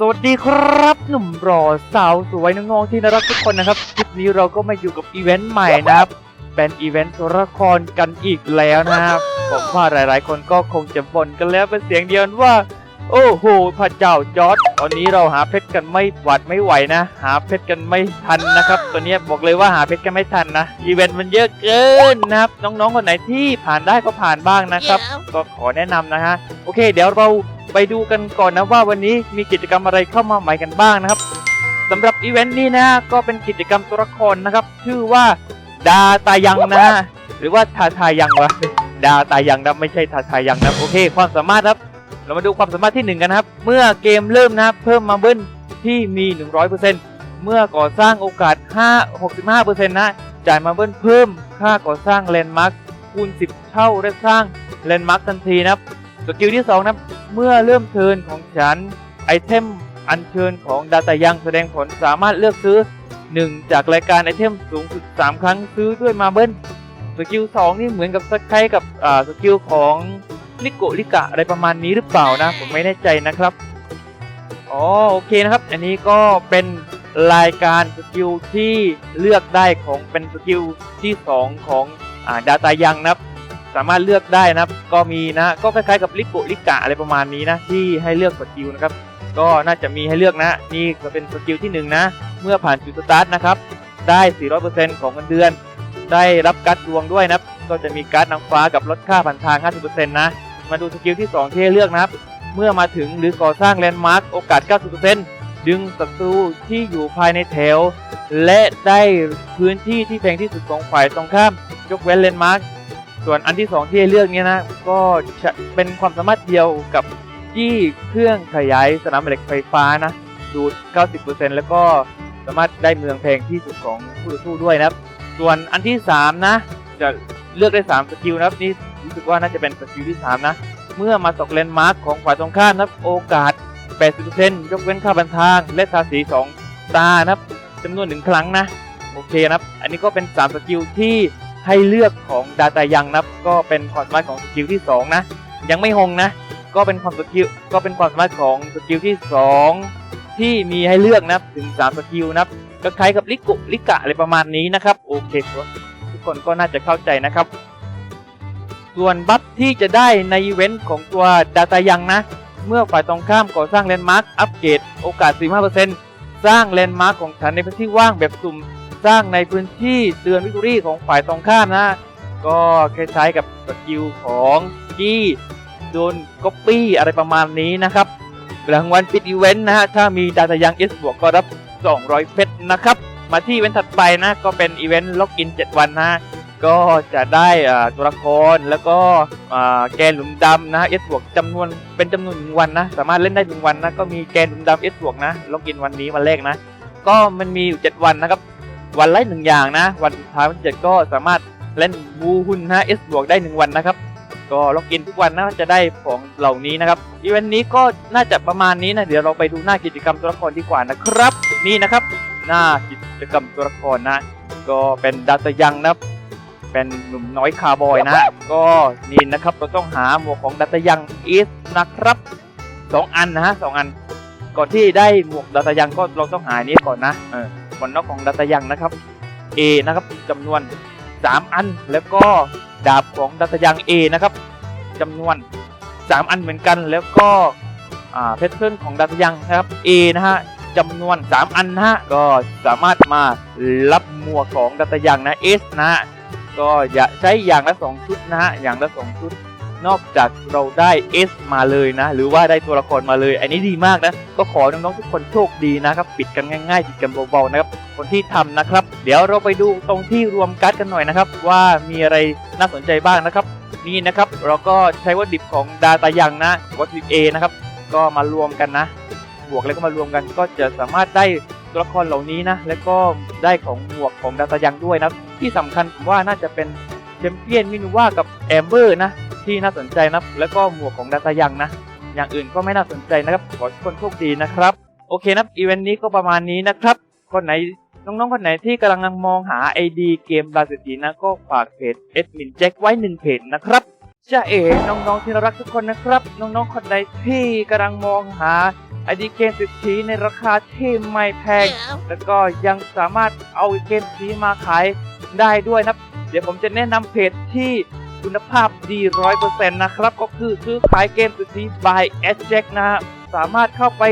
สวัสดีครับ หนุ่มรอสาวสวยน้องๆที่น่ารักทุกคนนะครับคลิปนี้เราก็มาอยู่กับอีเวนต์ใหม่นะครับเป็นอีเวนต์ตัวละครกันอีกแล้วนะครับผมว่าหลายๆ คนก็คงจะบ่นกันแล้วเป็นเสียงเดียวว่า โอ้โหพระเจ้าจอร์ดตอนนี้เราหาเพชรกันไม่หวัดไม่ไหวนะ หาเพชรกันไม่ทันนะครับตัวเนี้ยบอกเลยว่าหาเพชรกันไม่ทันนะอีเวนต์มันเยอะเกินนะครับน้องๆคนไหนที่ผ่านได้ก็ผ่านบ้างนะครับ ก็ขอแนะนำนะฮะโอเค เดี๋ยวเรา ไปดูกันก่อนนะว่าวันนี้มีกิจกรรมอะไรเข้ามาใหม่กันบ้างนะครับสำหรับอีเวนต์นี้นะก็เป็นกิจกรรมตัวละครนะครับ ชื่อว่าดาตายังนะ หรือว่าทาทายังวะดาตายังนะไม่ใช่ทาทายังนะโอเค ความสามารถครับ เรามาดูความสามารถที่หนึ่งกันนะครับ เมื่อเกมเริ่มนะเพิ่มมาเบิ้ลที่มี 100%เมื่อก่อสร้างโอกาส 5 65%นะจ่ายมาเบิ้ลเพิ่มค่าก่อสร้างแลนด์มาร์คคูณ 10 เท่าและสร้างแลนด์มาร์คทันทีนะครับ สกิลที่2นะเมื่อเริ่มเทินของฉันไอเทมอัญเชิญของดาตายังแสดงผลสามารถเลือกซื้อ 1 จากรายการไอเทมสูงสุด 3 ครั้งซื้อด้วยมาเบิ้ลสกิล2นี่เหมือนกับสกายกับอ่าสกิลของลิโกลิกะอะไรประมาณนี้หรือเปล่านะ ผมไม่แน่ใจนะครับอ๋อโอเคนะครับ อันนี้ก็เป็นรายการสกิลที่เลือกได้ของเป็นสกิลที่ 2 ของอ่าดาตายังนะครับ สามารถเลือกได้นะครับ ก็มีนะก็คล้ายๆกับลิโกลิกะอะไรประมาณนี้นะที่ให้เลือกสกิลนะครับ ก็น่าจะมีให้เลือกนะ นี่ก็เป็นสกิลที่หนึ่งนะ เมื่อผ่านจุดสตาร์ทนะครับ ได้ 400%ของเงินเดือน ได้รับการ์ดดวงด้วยนะครับ ก็จะมีการ์ดนางฟ้ากับลดค่าผ่านทาง 50%นะ มาดูสกิลที่ 2 ที่ให้เลือกนะครับ เมื่อมาถึงหรือก่อสร้างแลนด์มาร์คโอกาส 90%ดึงศัตรูที่อยู่ภายในแถว และได้พื้นที่ที่แพงที่สุดของฝ่ายตรงข้ามยกเว้นแลนด์มาร์ค ส่วนอันที่ 2 ที่ให้เลือกนี่ยนะก็จะเป็นความสามารถเดียวกับที่เครื่องขยายสนามเหล็กไฟฟ้านะดูด 90%แล้วก็สามารถได้เมืองแพงที่สุดของผู้ต่อสู้ด้วยนะครับ ส่วนอันที่ 3 นะ จะเลือกได้ 3 สกิลนะครับนี่รู้สึกว่าน่าจะเป็นสกิลที่ 3 นะ เมื่อมาตกเลนมาร์คของฝ่ายตรงข้ามนะครับโอกาส 80%ยกเว้นค่าบันทาง และทาสี2ตานะครับจำนวนหนึ่งครั้งนะ โอเคนะครับ อันนี้ก็เป็น 3 สกิลที่ ให้เลือกของดาตายังนะครับก็เป็นความสามารถของสกิลที่ 2 นะ ยังไม่หงนะ ก็เป็นความสกิลก็เป็นความสามารถของสกิลที่ 2 ที่มีให้เลือกนะครับถึง 3 สกิลนะครับก็คล้ายกับลิกุลิกะอะไรประมาณนี้นะครับโอเคทุกคนก็น่าจะเข้าใจนะครับ ส่วนบัฟที่จะได้ในอีเวนต์ของตัวดาตายังนะ เมื่อฝ่ายตรงข้ามก่อสร้างแลนด์มาร์คอัปเกรดโอกาส 45%สร้างแลนด์มาร์คของฉันในพื้นที่ว่างแบบสุ่ม สร้างในพื้นที่เตือนวิกตอรี่ของฝ่ายตรงข้ามนะ ก็คล้ายๆกับสกิลของกี้โดนก๊อปปี้อะไรประมาณนี้นะครับรางวัลปิดอีเวนต์นะฮะถ้ามีดาตายังเอสบวกก็รับ 200 เพชรนะครับ มาที่อีเวนต์ถัดไปนะก็เป็นอีเวนต์ล็อกอิน 7 วันนะก็จะได้ตัวละครแล้วก็แกนหลุมดำนะเอสบวกจำนวนเป็นจำนวนหนึ่งวันนะ สามารถเล่นได้หนึ่งวันนะ ก็มีแกนหลุมดำเอสบวกนะล็อกอินวันนี้วันแรกนะ ก็มันมีอยู่ 7 วันนะครับ วันละหนึ่งอย่างนะ วันสุดท้ายวันที่เจ็ดก็สามารถเล่นบูฮุนนะเอสบวกได้หนึ่งวันนะครับ ก็ล็อกอินทุกวันนะจะได้ของเหล่านี้นะครับอีเวนต์นี้ก็น่าจะประมาณนี้นะ เดี๋ยวเราไปดูหน้ากิจกรรมตัวละครดีกว่านะครับ นี่นะครับ หน้ากิจกรรมตัวละครนะ ก็เป็นดาตายังนะครับเป็นหนุ่มน้อยคาร์บอยนะ ก็นี่นะครับเราต้องหาหมวกของดาตายังอีสนะครับสองอันนะฮะสองอัน ก่อนที่ได้หมวกดาตายังก็เราต้องหาอันนี้ก่อนนะเออ ก่อนนอกของดาตายังนะครับ A นะครับจำนวน 3 อันแล้วก็ดาบของดาตายัง A นะครับจำนวน 3 อันเหมือนกันแล้วก็เพชรเทิร์นของดาตายังนะครับ A นะฮะจำนวน 3 อันนะฮะก็สามารถมารับหมวกของดาตายังนะ S นะฮะก็อย่าใช้อย่างละ 2 ชุดนะฮะอย่างละ 2 ชุด นอกจากเราได้ S มาเลยนะ หรือว่าได้ตัวละครมาเลย อันนี้ดีมากนะ ก็ขอน้องๆทุกคนโชคดีนะครับปิดกันง่ายๆปิดกันเบาๆนะครับคนที่ทำนะครับ เดี๋ยวเราไปดูตรงที่รวมการ์ดกันหน่อยนะครับ ว่ามีอะไรน่าสนใจบ้างนะครับ นี่นะครับเราก็ใช้วัตถุดิบของดาตายังนะวัตถุดิบ A นะครับก็มารวมกันนะ บวกแล้วก็มารวมกันก็จะสามารถได้ตัวละครเหล่านี้นะ แล้วก็ได้ของหมวกของดาตายังด้วยนะที่สำคัญผมว่าน่าจะเป็นแชมเปี้ยนมินูว่ากับแอมเบอร์นะ ที่น่าสนใจนะครับแล้วก็หมวกของดาตายังนะ อย่างอื่นก็ไม่น่าสนใจนะครับ ขอให้ทุกคนโชคดีนะครับ โอเคนะครับอีเวนต์นี้ก็ประมาณนี้นะครับ คนไหนน้องๆ คนไหนที่กำลังมองหา ID เกมบาสตีนะก็ฝากเพจเอดมินแจ็คไว้หนึ่งเพจนะครับจ้าเอ๋น้องๆที่น่ารักทุกคนนะครับ น้องๆคนใดที่กำลังมองหาไอดีเกมสุดชีในราคาที่ไม่แพง แล้วก็ยังสามารถเอาเกมนี้มาขายได้ด้วยนะครับเดี๋ยวผมจะแนะนำเพจที่ คุณภาพดีร้อยเปอร์เซ็นต์นะครับ ก็คือซื้อขายเกมสุดนี้ by s j a c นะฮะสามารถเข้าไป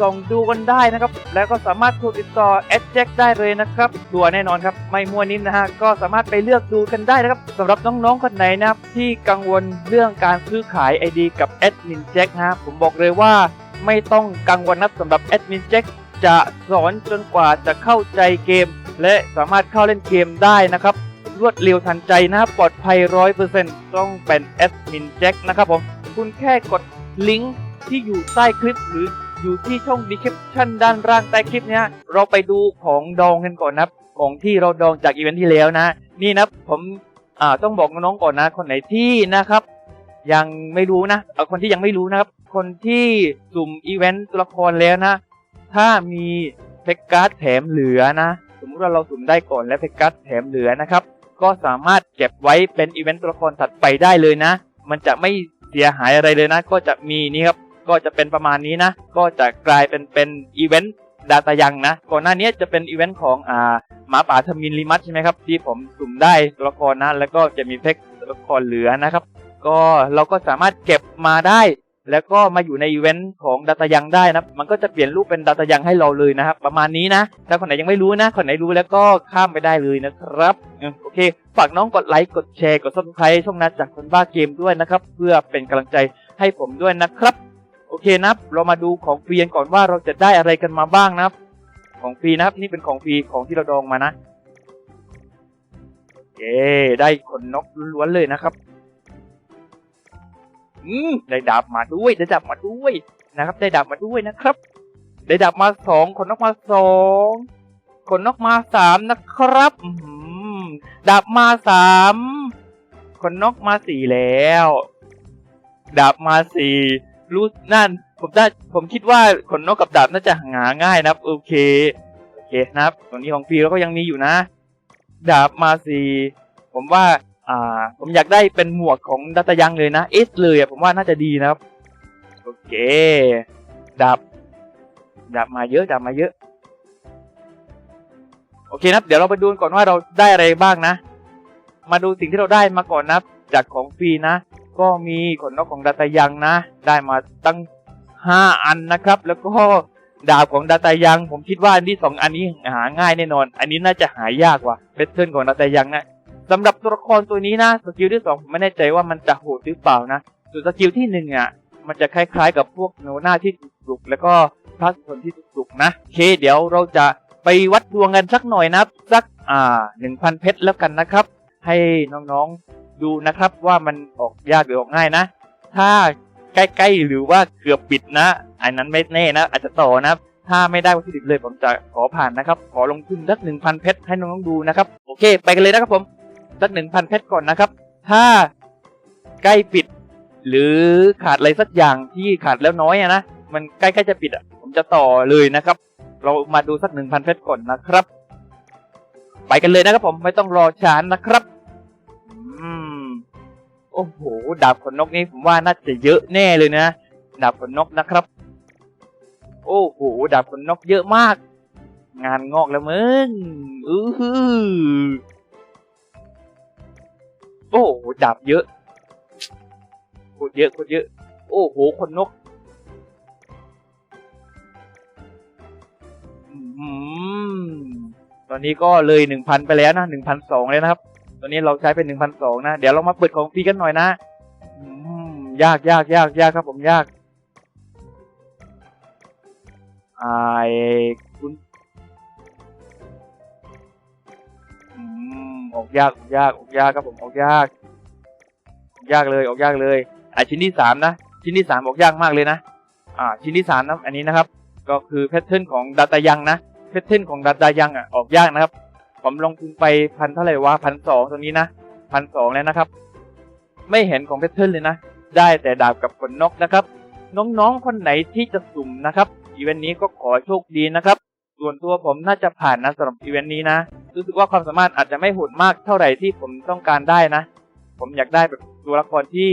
ส่องดูกันได้นะครับ แล้วก็สามารถโทรติดต่อ s j a c ได้เลยนะครับตัวแน่นอนครับ ไม่มั่วนิ่มนะฮะ ก็สามารถไปเลือกดูกันได้นะครับสำหรับน้องๆคนไหนนะครับ ที่กังวลเรื่องการซื้อขาย ID กับ Admin Jack นะฮะผมบอกเลยว่าไม่ต้องกังวลนะสำหรับ Admin Jack จะสอนจนกว่าจะเข้าใจเกม และสามารถเข้าเล่นเกมได้นะครับ รวดเร็วทันใจนะครับปลอดภัยร้อยเปอร์เซ็นต์ต้องเป็นแอดมินแจ็คนะครับผมคุณแค่กดลิงก์ที่อยู่ใต้คลิปหรืออยู่ที่ช่องดีคริปชั่นด้านล่างใต้คลิปเนี้ยเราไปดูของดองกันก่อนนะครับของที่เราดองจากอีเวนท์ที่แล้วนะ นี่นะผมอ่าต้องบอกน้องๆก่อนนะ คนไหนที่นะครับ ยังไม่รู้นะเอาคนที่ยังไม่รู้นะครับ คนที่สุ่มอีเวนต์ตัวละครแล้วนะ ถ้ามีเพกการ์ดแถมเหลือนะ สมมติว่าเราสุ่มได้ก่อนและเพกการ์ดแถมเหลือนะครับ ก็สามารถเก็บไว้เป็นอีเวนต์ตัวละครถัดไปได้เลยนะ มันจะไม่เสียหายอะไรเลยนะ ก็จะมีนี่ครับ ก็จะเป็นประมาณนี้นะ ก็จะกลายเป็นเป็นอีเวนต์ดาตายังนะ ก่อนหน้านี้จะเป็นอีเวนต์ของอ่าหมาป่าทมินลิมัตใช่ไหมครับ ที่ผมสุ่มได้ตัวละครนะ แล้วก็จะมีเพกตัวละครเหลือนะครับ ก็เราก็สามารถเก็บมาได้ แล้วก็มาอยู่ในอีเวนต์ของดาตายังได้นะ มันก็จะเปลี่ยนรูปเป็นดาตายังให้เราเลยนะครับ ประมาณนี้นะ ถ้าคนไหนยังไม่รู้นะ คนไหนรู้แล้วก็ข้ามไปได้เลยนะครับ โอเค ฝากน้องกดไลค์ กดแชร์ กดซับสไครต์ช่องนัดจากคนบ้าเกมด้วยนะครับ เพื่อเป็นกำลังใจให้ผมด้วยนะครับ โอเคนับเรามาดูของฟรีกันก่อนว่าเราจะได้อะไรกันมาบ้างนะครับ ของฟรีนะครับ นี่เป็นของฟรีของที่เราดองมานะโอเคได้ขนนกล้วนเลยนะครับ อืมได้ดาบมาด้วย ได้ดาบมาด้วยนะครับ ได้ดาบมาด้วยนะครับ ได้ดาบมาสองขนนกมาสองขนนกมาสามนะครับดาบมาสามขนนกมาสี่แล้ว ดาบมาสี่รู้นั่น ผมได้ผมคิดว่าขนนกกับดาบน่าจะหาง่ายนะครับ โอเคโอเคนะครับตรงนี้ของฟรีเราก็ยังมีอยู่นะ ดาบมาสี่ผมว่า อ่า ผมอยากได้เป็นหมวกของดัตยังเลยนะเอสเลยผมว่าน่าจะดีนะครับ โอเคดาบดาบมาเยอะดาบมาเยอะ โอเคนับเดี๋ยวเราไปดูก่อนว่าเราได้อะไรบ้างนะ มาดูสิ่งที่เราได้มาก่อนนับจากของฟรีนะ ก็มีขนนกของดัตยังนะ ได้มาตั้งห้าอันนะครับ แล้วก็ดาบของดัตยัง ผมคิดว่าอันที่สองอันนี้หาง่ายแน่นอน อันนี้น่าจะหายากกว่าเบสเทิลของดัตยังนะ สำหรับตัวละครตัวนี้นะสกิลที่สองผมไม่แน่ใจว่ามันจะโหดหรือเปล่านะส่วนสกิลที่หนึ่งอะมันจะคล้ายๆกับพวกโนนาที่ถูกๆแล้วก็พระสุคนที่ถูกๆนะโอเค เดี๋ยวเราจะไปวัดดวงกันสักหน่อยนะสักอ่าหนึ่งพันเพชรแล้วกันนะครับ ให้น้องๆดูนะครับว่ามันออกยากหรือออกง่ายนะ ถ้าใกล้ๆหรือว่าเกือบปิดนะอันนั้นไม่แน่นะ อาจจะต่อนะถ้าไม่ได้วัตถุดิบเลยผมจะขอผ่านนะครับ ขอลงทุนสักหนึ่งพันเพชรให้น้องๆดูนะครับ โอเค ไปกันเลยนะครับผม สักหนึ่งพันเพชรก่อนนะครับ ถ้าใกล้ปิด หรือขาดอะไรสักอย่างที่ขาดแล้วน้อยอะนะ มันใกล้ๆจะปิดอะ ผมจะต่อเลยนะครับ เรามาดูสักหนึ่งพันเพชรก่อนนะครับ ไปกันเลยนะครับผมไม่ต้องรอช้านะครับ อืม โอ้โห ดาบขนนกนี่ผมว่าน่าจะเยอะแน่เลยนะ ดาบขนนกนะครับ โอ้โห ดาบขนนกเยอะมาก งานงอกแล้วมึง อือหือ ดาบเยอะโคตรเยอะโคตรเยอะ โอ้โห คนนกอืมตอนนี้ก็เลยหนึ่งพันไปแล้วนะหนึ่งพันสองเลยนะครับ ตอนนี้เราใช้เป็นหนึ่งพันสองนะ เดี๋ยวเรามาเปิดของฟรีกันหน่อยนะยากยากยากยากครับผมยากไอ้คุณอืมออกยากออกยากออกยากครับผมออกยาก อกยากเลยออกยากเลยอะชิ้นที่สามนะชิ้นที่สามออกยากมากเลยนะอ่าชิ้นที่สามนะอันนี้นะครับ ก็คือแพทเทิร์นของดาตายังนะแพทเทิร์นของดาตายังอะออกยากนะครับ ผมลงทุนไปพันเท่าไหร่วะพันสองตรงนี้นะพันสองแล้วนะครับ ไม่เห็นของแพทเทิร์นเลยนะ ได้แต่ดาบกับขนนกนะครับ น้องๆคนไหนที่จะสุ่มนะครับอีเวนต์นี้ก็ขอโชคดีนะครับ ส่วนตัวผมน่าจะผ่านนะสำหรับอีเวนต์นี้นะ รู้สึกว่าความสามารถอาจจะไม่โหดมากเท่าไหร่ที่ผมต้องการได้นะ ผมอยากได้แบบตัวละครที่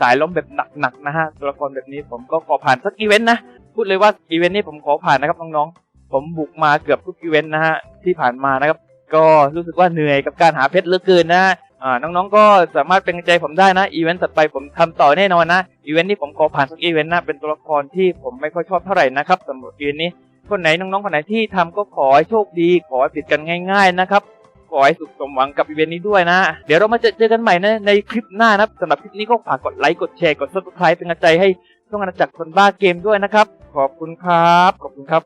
สายล้มแบบหนักๆนะฮะตัวละครแบบนี้ผมก็ขอผ่านสักอีเวนต์นะพูดเลยว่าอีเวนต์นี้ผมขอผ่านนะครับน้องๆผมบุกมาเกือบทุกอีเวนต์นะฮะที่ผ่านมานะครับก็รู้สึกว่าเหนื่อยกับการหาเพชรเหลือเกินนะอ่าน้องๆก็สามารถเป็นกำลังใจผมได้นะอีเวนต์ถัดไปผมทำต่อแน่นอนนะอีเวนต์นี้ผมขอผ่านสักอีเวนต์นะเป็นตัวละครที่ผมไม่ค่อยชอบเท่าไหร่นะครับสำหรับอีเวนต์นี้คนไหนน้องๆคนไหนที่ทำก็ขอให้โชคดี ขอให้ผิดกันง่าย ๆนะครับ ขอให้สุขสมหวังกับอีเวนต์นี้ด้วยนะ เดี๋ยวเรามาเจอกันใหม่นะในคลิปหน้านะสำหรับคลิปนี้ก็ฝากกดไลค์กดแชร์กดซับสไครป์เป็นกำลังใจให้ช่องอาณาจักรคนบ้าเกมด้วยนะครับ ขอบคุณครับ ขอบคุณครับ